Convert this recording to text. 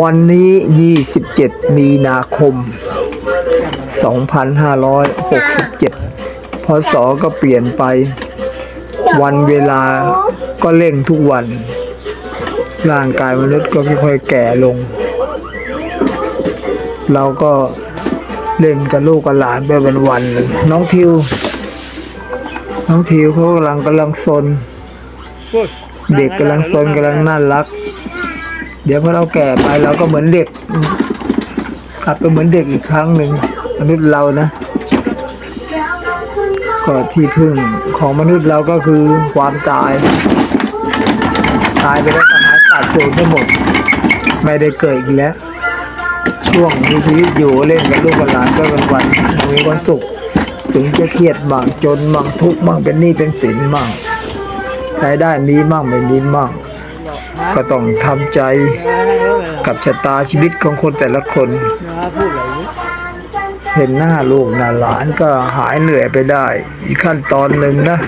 วันนี้ 27 มีนาคม 2567 พศก็เปลี่ยนไป วันเวลาก็เร่งทุกวัน ร่างกายมนุษย์ก็ค่อยๆแก่ลง เราก็เล่นกับลูกกับหลานไปวันๆเลยน้องทิว น้องทิวเขากำลังกำลังซน เด็กกำลังซนกำลังน่ารัก เดี๋ยวพอเราแก่ไปเราก็เหมือนเด็กกลับไปเหมือนเด็กอีกครั้งหนึ่งมนุษย์เรานะก็ที่พึ่งของมนุษย์เราก็คือความตาย ตายไปแล้วก็หายขาดสูญทั้งหมด ไม่ได้เกิดอีกแล้ว ช่วงมีชีวิตอยู่เล่นกับลูกกับหลานก็เป็นวันมีความสุขถึงจะเครียดบ้างจนบ้างทุกข์บ้างเป็นหนี้เป็นสินบ้างรายได้มีบ้างไม่มีบ้าง ก็ต้องทำใจกับชะตาชีวิตของคนแต่ละคน เห็นหน้าลูกหน้าหลานก็หายเหนื่อยไปได้ อีกขั้นตอนหนึ่งนะ